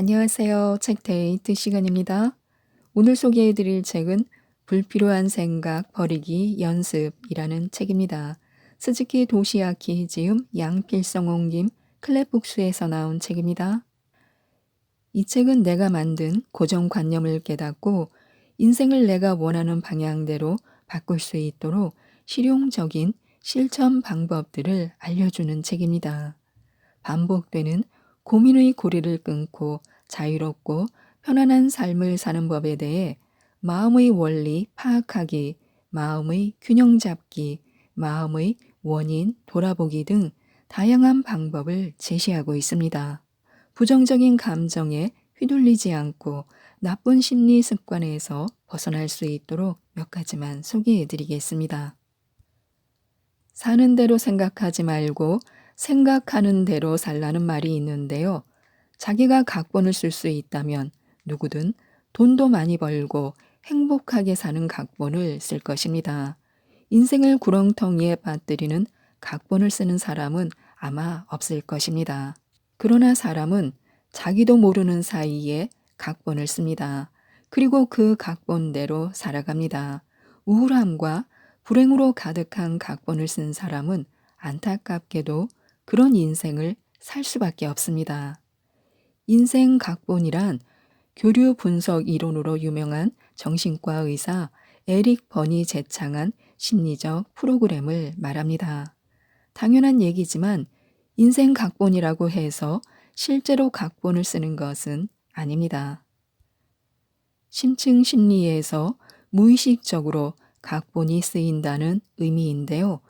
안녕하세요. 책 데이트 시간입니다. 오늘 소개해 드릴 책은 불필요한 생각 버리기 연습이라는 책입니다. 스즈키 도시아키 지음 양필성 옹김 클랩북스에서 나온 책입니다. 이 책은 내가 만든 고정관념을 깨닫고 인생을 내가 원하는 방향대로 바꿀 수 있도록 실용적인 실천 방법들을 알려주는 책입니다. 반복되는 고민의 고리를 끊고 자유롭고 편안한 삶을 사는 법에 대해 마음의 원리 파악하기, 마음의 균형 잡기, 마음의 원인 돌아보기 등 다양한 방법을 제시하고 있습니다. 부정적인 감정에 휘둘리지 않고 나쁜 심리 습관에서 벗어날 수 있도록 몇 가지만 소개해 드리겠습니다. 사는 대로 생각하지 말고 생각하는 대로 살라는 말이 있는데요. 자기가 각본을 쓸 수 있다면 누구든 돈도 많이 벌고 행복하게 사는 각본을 쓸 것입니다. 인생을 구렁텅이에 빠뜨리는 각본을 쓰는 사람은 아마 없을 것입니다. 그러나 사람은 자기도 모르는 사이에 각본을 씁니다. 그리고 그 각본대로 살아갑니다. 우울함과 불행으로 가득한 각본을 쓴 사람은 안타깝게도 그런 인생을 살 수밖에 없습니다. 인생 각본이란 교류 분석 이론으로 유명한 정신과 의사 에릭 버니 제창한 심리적 프로그램을 말합니다. 당연한 얘기지만 인생 각본이라고 해서 실제로 각본을 쓰는 것은 아닙니다. 심층 심리에서 무의식적으로 각본이 쓰인다는 의미인데요.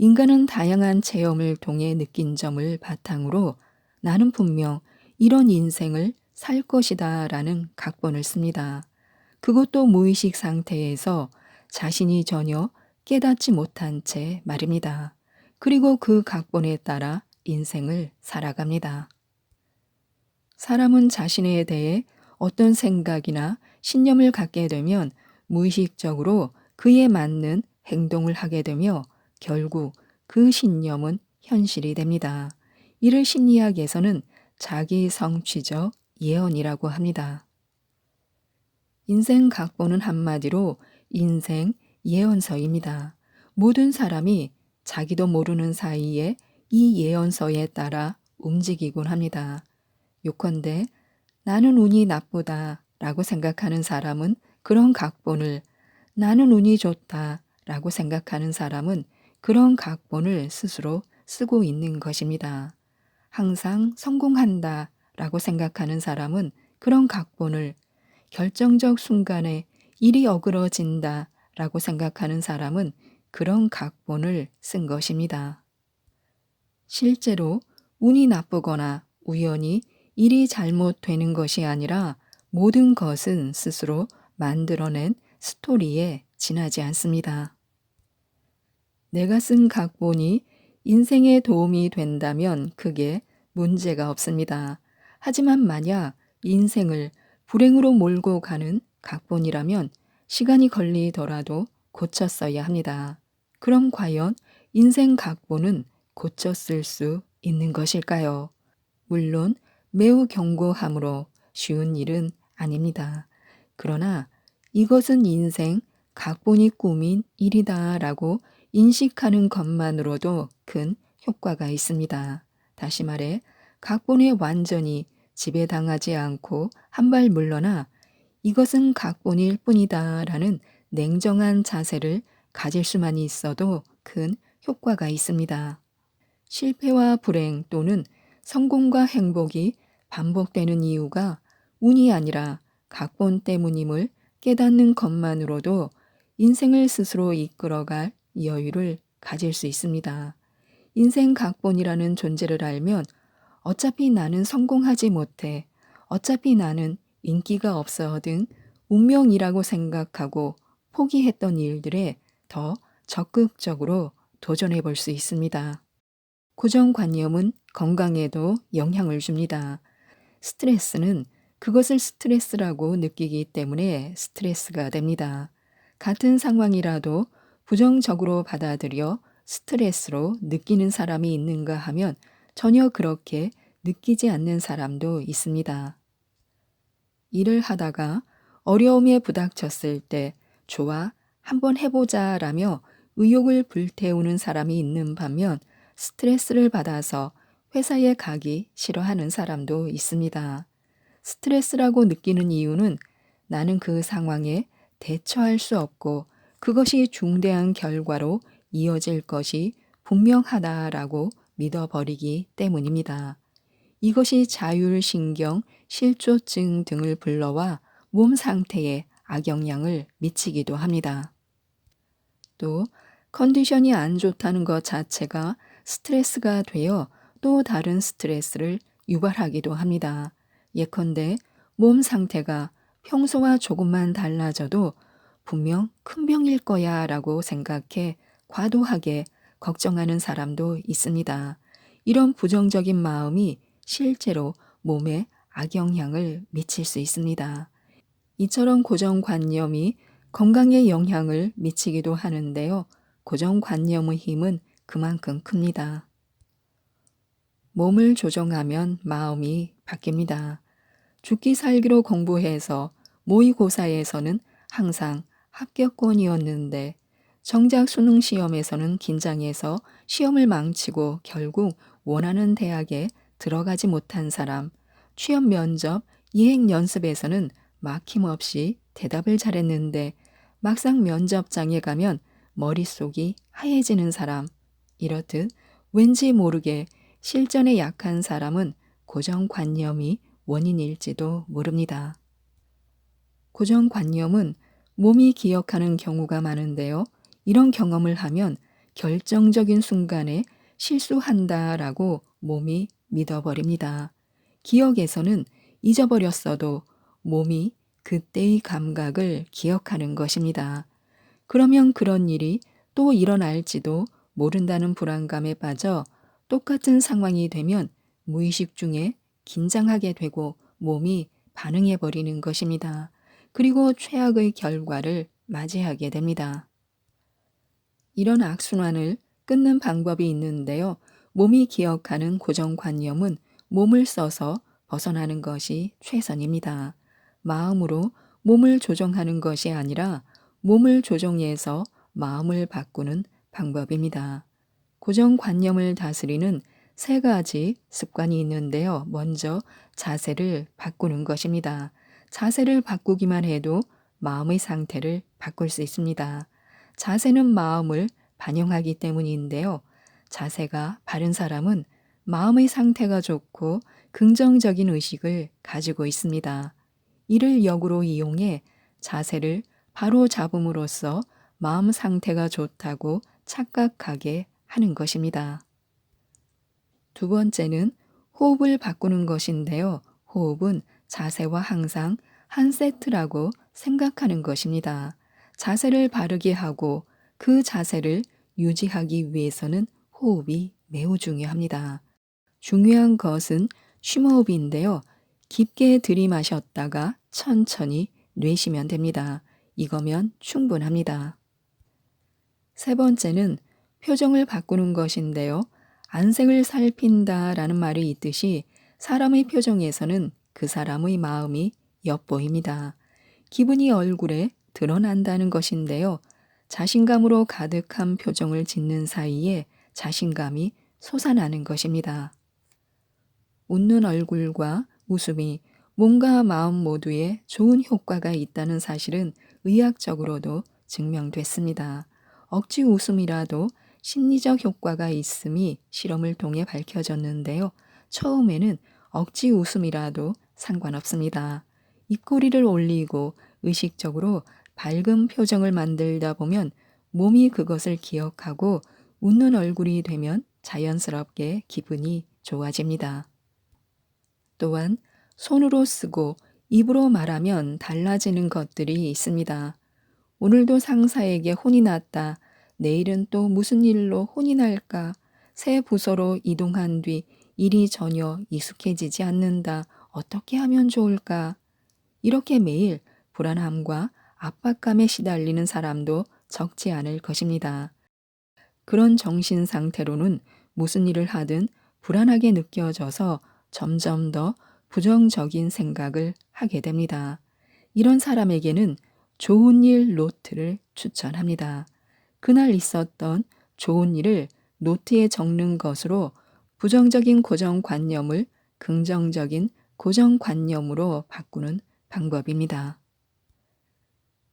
인간은 다양한 체험을 통해 느낀 점을 바탕으로 나는 분명 이런 인생을 살 것이다 라는 각본을 씁니다. 그것도 무의식 상태에서 자신이 전혀 깨닫지 못한 채 말입니다. 그리고 그 각본에 따라 인생을 살아갑니다. 사람은 자신에 대해 어떤 생각이나 신념을 갖게 되면 무의식적으로 그에 맞는 행동을 하게 되며 결국 그 신념은 현실이 됩니다. 이를 심리학에서는 자기 성취적 예언이라고 합니다. 인생 각본은 한마디로 인생 예언서입니다. 모든 사람이 자기도 모르는 사이에 이 예언서에 따라 움직이곤 합니다. 요컨대 나는 운이 나쁘다 라고 생각하는 사람은 그런 각본을 나는 운이 좋다 라고 생각하는 사람은 그런 각본을 스스로 쓰고 있는 것입니다. 항상 성공한다 라고 생각하는 사람은 그런 각본을 결정적 순간에 일이 어그러진다 라고 생각하는 사람은 그런 각본을 쓴 것입니다. 실제로 운이 나쁘거나 우연히 일이 잘못되는 것이 아니라 모든 것은 스스로 만들어낸 스토리에 지나지 않습니다. 내가 쓴 각본이 인생에 도움이 된다면 그게 문제가 없습니다. 하지만 만약 인생을 불행으로 몰고 가는 각본이라면 시간이 걸리더라도 고쳤어야 합니다. 그럼 과연 인생 각본은 쓸수 있는 것일까요? 물론 매우 견고함으로 쉬운 일은 아닙니다. 그러나 이것은 인생 각본이 꾸민 일이다 라고 인식하는 것만으로도 큰 효과가 있습니다. 다시 말해, 각본에 완전히 지배당하지 않고 한 발 물러나 이것은 각본일 뿐이다 라는 냉정한 자세를 가질 수만 있어도 큰 효과가 있습니다. 실패와 불행 또는 성공과 행복이 반복되는 이유가 운이 아니라 각본 때문임을 깨닫는 것만으로도 인생을 스스로 이끌어갈 여유를 가질 수 있습니다. 인생 각본이라는 존재를 알면 어차피 나는 성공하지 못해, 어차피 나는 인기가 없어 등 운명이라고 생각하고 포기했던 일들에 더 적극적으로 도전해 볼 수 있습니다. 고정관념은 건강에도 영향을 줍니다. 스트레스는 그것을 스트레스라고 느끼기 때문에 스트레스가 됩니다. 같은 상황이라도 부정적으로 받아들여 스트레스로 느끼는 사람이 있는가 하면 전혀 그렇게 느끼지 않는 사람도 있습니다. 일을 하다가 어려움에 부닥쳤을 때 좋아, 한번 해보자 라며 의욕을 불태우는 사람이 있는 반면 스트레스를 받아서 회사에 가기 싫어하는 사람도 있습니다. 스트레스라고 느끼는 이유는 나는 그 상황에 대처할 수 없고 그것이 중대한 결과로 이어질 것이 분명하다라고 믿어버리기 때문입니다. 이것이 자율신경 실조증 등을 불러와 몸 상태에 악영향을 미치기도 합니다. 또 컨디션이 안 좋다는 것 자체가 스트레스가 되어 또 다른 스트레스를 유발하기도 합니다. 예컨대 몸 상태가 평소와 조금만 달라져도 분명 큰 병일 거야 라고 생각해 과도하게 걱정하는 사람도 있습니다. 이런 부정적인 마음이 실제로 몸에 악영향을 미칠 수 있습니다. 이처럼 고정관념이 건강에 영향을 미치기도 하는데요. 고정관념의 힘은 그만큼 큽니다. 몸을 조정하면 마음이 바뀝니다. 죽기 살기로 공부해서 모의고사에서는 항상 합격권이었는데 정작 수능 시험에서는 긴장해서 시험을 망치고 결국 원하는 대학에 들어가지 못한 사람, 취업 면접, 이행 연습에서는 막힘없이 대답을 잘했는데 막상 면접장에 가면 머릿속이 하얘지는 사람. 이렇듯 왠지 모르게 실전에 약한 사람은 고정관념이 원인일지도 모릅니다. 고정관념은 몸이 기억하는 경우가 많은데요. 이런 경험을 하면 결정적인 순간에 실수한다라고 몸이 믿어버립니다. 기억에서는 잊어버렸어도 몸이 그때의 감각을 기억하는 것입니다. 그러면 그런 일이 또 일어날지도 모른다는 불안감에 빠져 똑같은 상황이 되면 무의식 중에 긴장하게 되고 몸이 반응해 버리는 것입니다. 그리고 최악의 결과를 맞이하게 됩니다. 이런 악순환을 끊는 방법이 있는데요. 몸이 기억하는 고정관념은 몸을 써서 벗어나는 것이 최선입니다. 마음으로 몸을 조정하는 것이 아니라 몸을 조정해서 마음을 바꾸는 방법입니다. 고정관념을 다스리는 세 가지 습관이 있는데요. 먼저 자세를 바꾸는 것입니다. 자세를 바꾸기만 해도 마음의 상태를 바꿀 수 있습니다. 자세는 마음을 반영하기 때문인데요. 자세가 바른 사람은 마음의 상태가 좋고 긍정적인 의식을 가지고 있습니다. 이를 역으로 이용해 자세를 바로 잡음으로써 마음 상태가 좋다고 착각하게 하는 것입니다. 두 번째는 호흡을 바꾸는 것인데요. 호흡은 자세와 항상 한 세트라고 생각하는 것입니다. 자세를 바르게 하고 그 자세를 유지하기 위해서는 호흡이 매우 중요합니다. 중요한 것은 쉼호흡인데요. 깊게 들이마셨다가 천천히 내쉬면 됩니다. 이거면 충분합니다. 세 번째는 표정을 바꾸는 것인데요. 안색을 살핀다 라는 말이 있듯이 사람의 표정에서는 그 사람의 마음이 엿보입니다. 기분이 얼굴에 드러난다는 것인데요. 자신감으로 가득한 표정을 짓는 사이에 자신감이 솟아나는 것입니다. 웃는 얼굴과 웃음이 몸과 마음 모두에 좋은 효과가 있다는 사실은 의학적으로도 증명됐습니다. 억지 웃음이라도 심리적 효과가 있음이 실험을 통해 밝혀졌는데요. 처음에는 억지 웃음이라도 상관없습니다. 입꼬리를 올리고 의식적으로 밝은 표정을 만들다 보면 몸이 그것을 기억하고 웃는 얼굴이 되면 자연스럽게 기분이 좋아집니다. 또한 손으로 쓰고 입으로 말하면 달라지는 것들이 있습니다. 오늘도 상사에게 혼이 났다. 내일은 또 무슨 일로 혼이 날까? 새 부서로 이동한 뒤 일이 전혀 익숙해지지 않는다. 어떻게 하면 좋을까? 이렇게 매일 불안함과 압박감에 시달리는 사람도 적지 않을 것입니다. 그런 정신 상태로는 무슨 일을 하든 불안하게 느껴져서 점점 더 부정적인 생각을 하게 됩니다. 이런 사람에게는 좋은 일 노트를 추천합니다. 그날 있었던 좋은 일을 노트에 적는 것으로 부정적인 고정관념을 긍정적인 고정관념으로 바꾸는 방법입니다.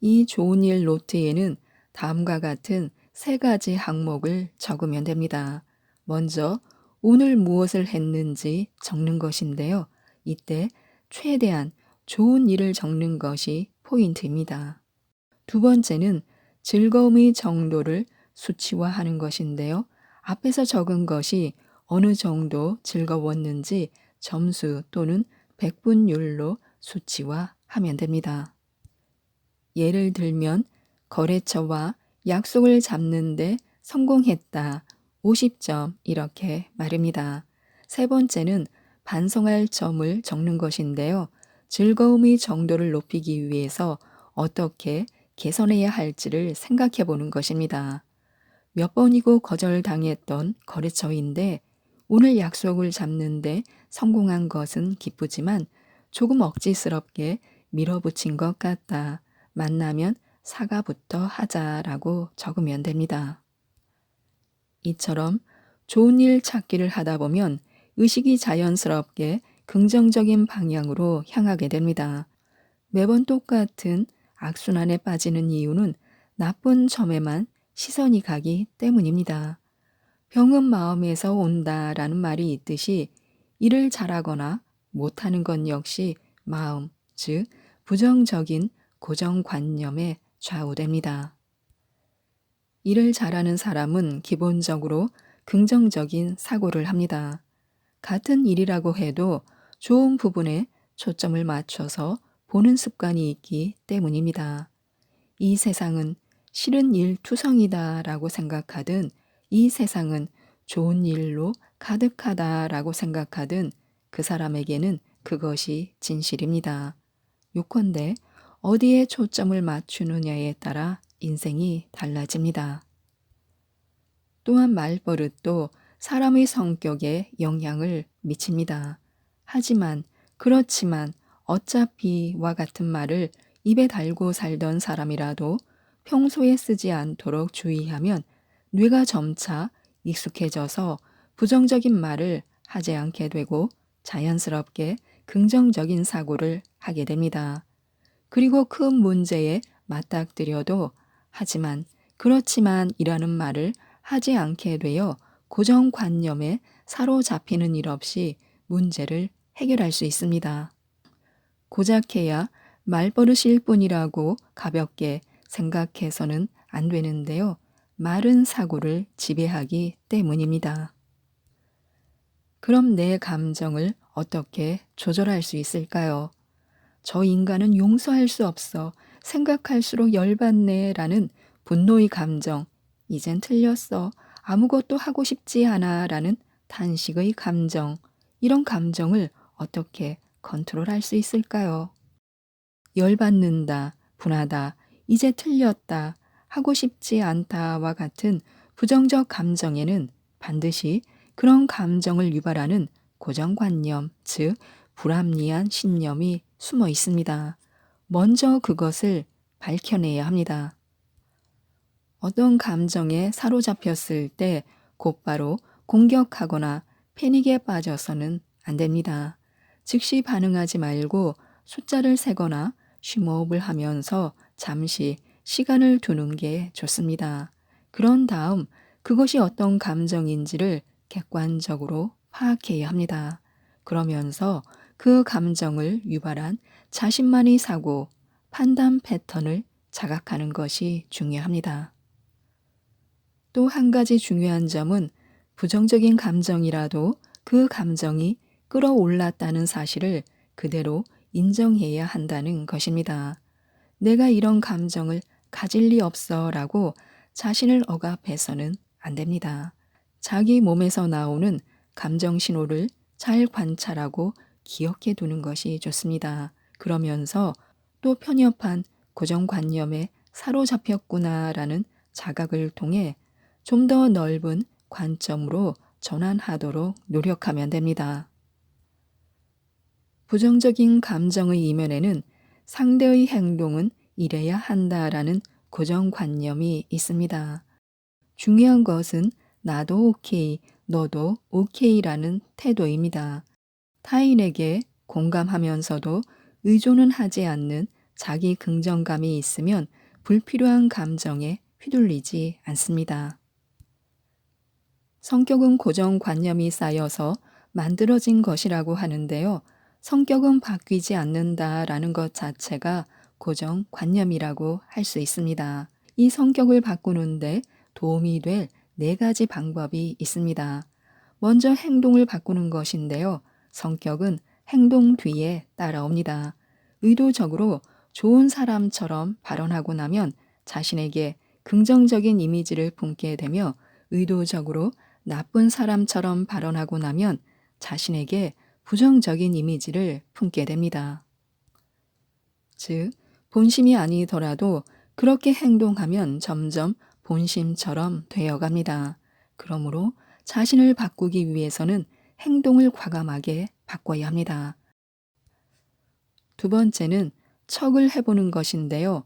이 좋은 일 노트에는 다음과 같은 세 가지 항목을 적으면 됩니다. 먼저 오늘 무엇을 했는지 적는 것인데요. 이때 최대한 좋은 일을 적는 것이 포인트입니다. 두 번째는 즐거움의 정도를 수치화하는 것인데요. 앞에서 적은 것이 어느 정도 즐거웠는지 점수 또는 백분율로 수치화하면 됩니다. 예를 들면 거래처와 약속을 잡는데 성공했다. 50점 이렇게 말입니다. 세 번째는 반성할 점을 적는 것인데요. 즐거움의 정도를 높이기 위해서 어떻게 개선해야 할지를 생각해 보는 것입니다. 몇 번이고 거절당했던 거래처인데 오늘 약속을 잡는데 성공한 것은 기쁘지만 조금 억지스럽게 밀어붙인 것 같다. 만나면 사과부터 하자라고 적으면 됩니다. 이처럼 좋은 일 찾기를 하다 보면 의식이 자연스럽게 긍정적인 방향으로 향하게 됩니다. 매번 똑같은 악순환에 빠지는 이유는 나쁜 점에만 시선이 가기 때문입니다. 병은 마음에서 온다라는 말이 있듯이 일을 잘하거나 못하는 건 역시 마음, 즉 부정적인 고정관념에 좌우됩니다. 일을 잘하는 사람은 기본적으로 긍정적인 사고를 합니다. 같은 일이라고 해도 좋은 부분에 초점을 맞춰서 보는 습관이 있기 때문입니다. 이 세상은 싫은 일 투성이다 라고 생각하든 이 세상은 좋은 일로 가득하다라고 생각하든 그 사람에게는 그것이 진실입니다. 요컨대 어디에 초점을 맞추느냐에 따라 인생이 달라집니다. 또한 말버릇도 사람의 성격에 영향을 미칩니다. 하지만 그렇지만 어차피와 같은 말을 입에 달고 살던 사람이라도 평소에 쓰지 않도록 주의하면 뇌가 점차 익숙해져서 부정적인 말을 하지 않게 되고 자연스럽게 긍정적인 사고를 하게 됩니다. 그리고 큰 문제에 맞닥뜨려도 하지만 그렇지만 이라는 말을 하지 않게 되어 고정관념에 사로잡히는 일 없이 문제를 해결할 수 있습니다. 고작해야 말버릇일 뿐이라고 가볍게 생각해서는 안 되는데요. 말은 사고를 지배하기 때문입니다. 그럼 내 감정을 어떻게 조절할 수 있을까요? 저 인간은 용서할 수 없어. 생각할수록 열받네. 라는 분노의 감정. 이젠 틀렸어. 아무것도 하고 싶지 않아. 라는 단식의 감정. 이런 감정을 어떻게 컨트롤할 수 있을까요? 열받는다, 분하다, 이제 틀렸다, 하고 싶지 않다와 같은 부정적 감정에는 반드시 그런 감정을 유발하는 고정관념, 즉, 불합리한 신념이 숨어 있습니다. 먼저 그것을 밝혀내야 합니다. 어떤 감정에 사로잡혔을 때 곧바로 공격하거나 패닉에 빠져서는 안 됩니다. 즉시 반응하지 말고 숫자를 세거나 심호흡을 하면서 잠시 시간을 두는 게 좋습니다. 그런 다음 그것이 어떤 감정인지를 객관적으로 파악해야 합니다. 그러면서 그 감정을 유발한 자신만의 사고, 판단 패턴을 자각하는 것이 중요합니다. 또 한 가지 중요한 점은 부정적인 감정이라도 그 감정이 끌어올랐다는 사실을 그대로 인정해야 한다는 것입니다. 내가 이런 감정을 가질 리 없어 라고 자신을 억압해서는 안 됩니다. 자기 몸에서 나오는 감정 신호를 잘 관찰하고 기억해 두는 것이 좋습니다. 그러면서 또 편협한 고정관념에 사로잡혔구나라는 자각을 통해 좀 더 넓은 관점으로 전환하도록 노력하면 됩니다. 부정적인 감정의 이면에는 상대의 행동은 이래야 한다라는 고정관념이 있습니다. 중요한 것은 나도 오케이, 너도 오케이라는 태도입니다. 타인에게 공감하면서도 의존은 하지 않는 자기 긍정감이 있으면 불필요한 감정에 휘둘리지 않습니다. 성격은 고정관념이 쌓여서 만들어진 것이라고 하는데요. 성격은 바뀌지 않는다라는 것 자체가 고정관념이라고 할 수 있습니다. 이 성격을 바꾸는데 도움이 될 네 가지 방법이 있습니다. 먼저 행동을 바꾸는 것인데요. 성격은 행동 뒤에 따라옵니다. 의도적으로 좋은 사람처럼 발언하고 나면 자신에게 긍정적인 이미지를 품게 되며 의도적으로 나쁜 사람처럼 발언하고 나면 자신에게 부정적인 이미지를 품게 됩니다. 즉, 본심이 아니더라도 그렇게 행동하면 점점 본심처럼 되어갑니다. 그러므로 자신을 바꾸기 위해서는 행동을 과감하게 바꿔야 합니다. 두 번째는 척을 해보는 것인데요.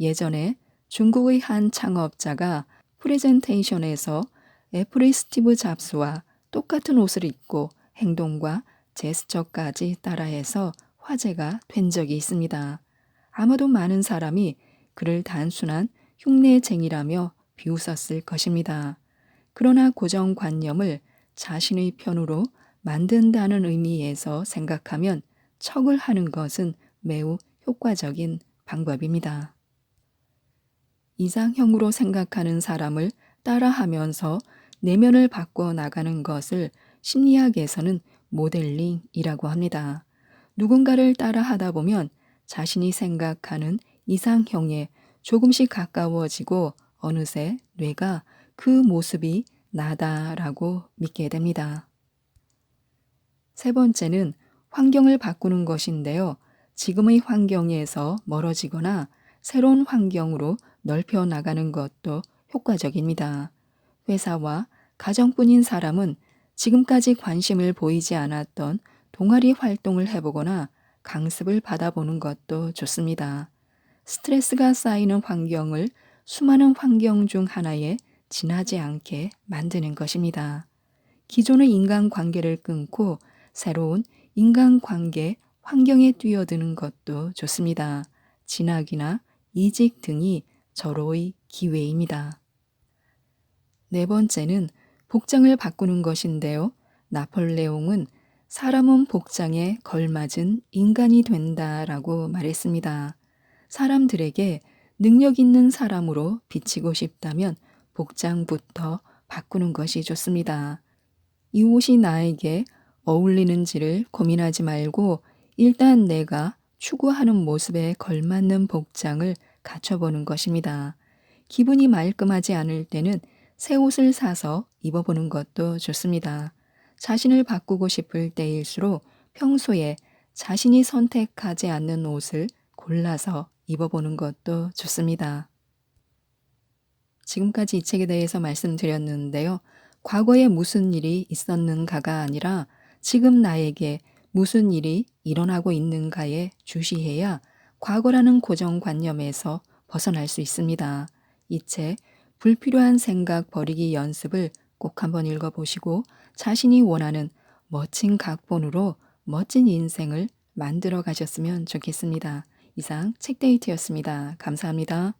예전에 중국의 한 창업자가 프레젠테이션에서 애플의 스티브 잡스와 똑같은 옷을 입고 행동과 제스처까지 따라해서 화제가 된 적이 있습니다. 아마도 많은 사람이 그를 단순한 흉내쟁이라며 비웃었을 것입니다. 그러나 고정관념을 자신의 편으로 만든다는 의미에서 생각하면 척을 하는 것은 매우 효과적인 방법입니다. 이상형으로 생각하는 사람을 따라하면서 내면을 바꿔 나가는 것을 심리학에서는 모델링이라고 합니다. 누군가를 따라하다 보면 자신이 생각하는 이상형에 조금씩 가까워지고 어느새 뇌가 그 모습이 나다라고 믿게 됩니다. 세 번째는 환경을 바꾸는 것인데요. 지금의 환경에서 멀어지거나 새로운 환경으로 넓혀 나가는 것도 효과적입니다. 회사와 가정뿐인 사람은 지금까지 관심을 보이지 않았던 동아리 활동을 해보거나 강습을 받아보는 것도 좋습니다. 스트레스가 쌓이는 환경을 수많은 환경 중 하나에 지나지 않게 만드는 것입니다. 기존의 인간 관계를 끊고 새로운 인간 관계 환경에 뛰어드는 것도 좋습니다. 진학이나 이직 등이 절호의 기회입니다. 네 번째는 복장을 바꾸는 것인데요. 나폴레옹은 사람은 복장에 걸맞은 인간이 된다라고 말했습니다. 사람들에게 능력 있는 사람으로 비치고 싶다면 복장부터 바꾸는 것이 좋습니다. 이 옷이 나에게 어울리는지를 고민하지 말고 일단 내가 추구하는 모습에 걸맞는 복장을 갖춰보는 것입니다. 기분이 말끔하지 않을 때는 새 옷을 사서 입어보는 것도 좋습니다. 자신을 바꾸고 싶을 때일수록 평소에 자신이 선택하지 않는 옷을 골라서 입어보는 것도 좋습니다. 지금까지 이 책에 대해서 말씀드렸는데요. 과거에 무슨 일이 있었는가가 아니라 지금 나에게 무슨 일이 일어나고 있는가에 주시해야 과거라는 고정관념에서 벗어날 수 있습니다. 이 책 불필요한 생각 버리기 연습을 꼭 한번 읽어보시고 자신이 원하는 멋진 각본으로 멋진 인생을 만들어 가셨으면 좋겠습니다. 이상 책데이트였습니다. 감사합니다.